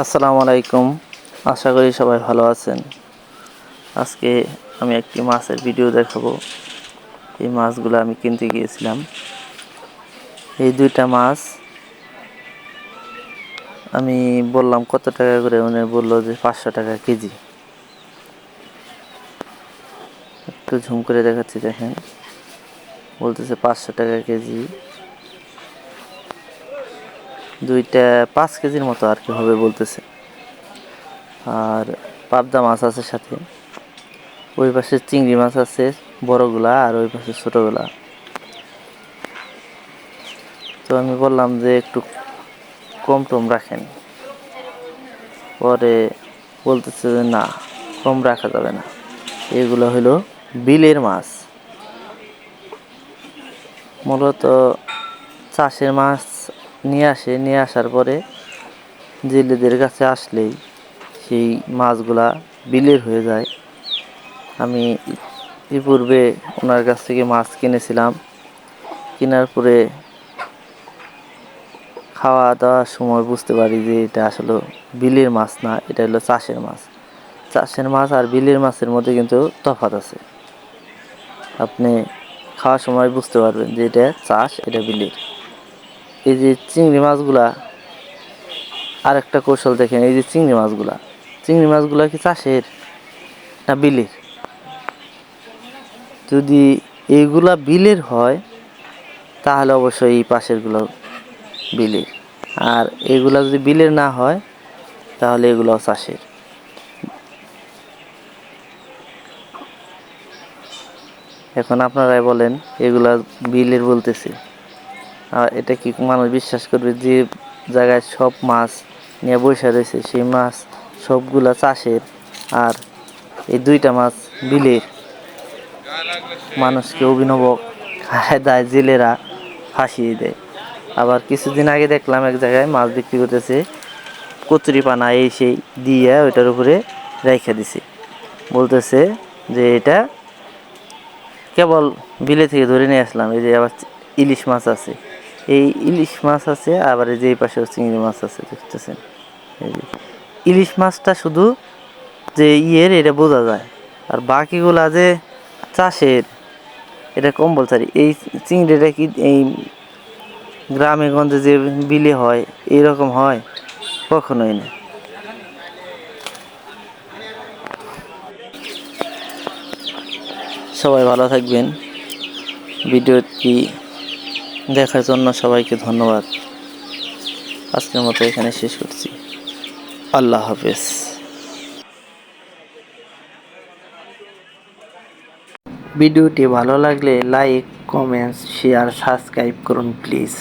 আসসালামু আলাইকুম। আশা করি সবাই ভালো আছেন। আজকে আমি একটি মাছের ভিডিও দেখাবো। এই মাছগুলো আমি কিনতে গিয়েছিলাম। এই দুইটা মাছ আমি বললাম কত টাকা করে? উনি বলল যে পাঁচশো টাকা কেজি। একটু ঝুম করে দেখাচ্ছি, দেখেন। বলতেছে পাঁচশো টাকা কেজি। দুইটা পাঁচ কেজির মতো আর কি হবে বলতেছে। আর পাবদা মাছ আছে সাথে। ওই পাশে চিংড়ি মাছ আছে, বড়গুলা, আর ওই পাশে ছোটোগুলা। তো আমি বললাম যে একটু কম টম রাখেন। পরে বলতেছে যে না, কম রাখা যাবে না। এগুলো হলো বিলের মাছ। মূলত চাষের মাছ নিয়ে আসে, নিয়ে আসার পরে জেলেদের কাছে আসলেই সেই মাছগুলা বিলের হয়ে যায়। আমি পূর্বে ওনার কাছ থেকে মাছ কিনেছিলাম। কেনার পরে খাওয়া দাওয়ার সময় বুঝতে পারি যে এটা আসলে বিলের মাছ না, এটা হলো চাষের মাছ। চাষের মাছ আর বিলের মাছের মধ্যে কিন্তু তফাৎ আছে। আপনি খাওয়ার সময় বুঝতে পারবেন যে এটা চাষ, এটা বিলের। এই যে চিংড়ি মাছগুলা আর একটা কৌশল দেখেন, এই যে চিংড়ি মাছগুলা। চিংড়ি মাছগুলা কি চাষের না বিলের? যদি এইগুলা বিলের হয়, তাহলে অবশ্যই এই পাশেরগুলো বিলের। আর এগুলা যদি বিলের না হয়, তাহলে এগুলো চাষের। এখন আপনারাই বলেন, এগুলা বিলের বলতেছি। এটা কি মানুষ বিশ্বাস করবে যে জায়গায় সব মাছ নিয়ে বসে রয়েছে? সেই মাছ সবগুলা চাষের আর এই দুইটা মাছ বিলের। মানুষকে অভিনব খায় দেয়, জেলেরা ফাঁসিয়ে দেয়। আবার কিছুদিন আগে দেখলাম এক জায়গায় মাছ বিক্রি করতেছে। কচুরি পানা এই সেই দিয়ে ওইটার উপরে রেখে দিছে। বলতেছে যে এটা কেবল বিলে থেকে ধরে নিয়ে আসলাম। এই যে আবার ইলিশ মাছ আছে। এই ইলিশ মাছ আছে, আবার এই যে এই পাশে চিংড়ি মাছ আছে, দেখতেছেন। ইলিশ মাছটা শুধু যে ইয়ের, এটা বোঝা যায়। আর বাকিগুলা যে চাষের, এটা কম বলতে পারি এই চিংড়িটা কি এই গ্রামে গঞ্জে যে বিলে হয় এইরকম হয়? কখনোই না। সবাই ভালো থাকবেন। ভিডিওটি দেখার জন্য সবাইকে ধন্যবাদ। আজকের মতো এখানে শেষ করছি। আল্লাহ হাফেজ। ভিডিওটি ভালো লাগলে লাইক, কমেন্টস, শেয়ার, সাবস্ক্রাইব করুন, প্লিজ।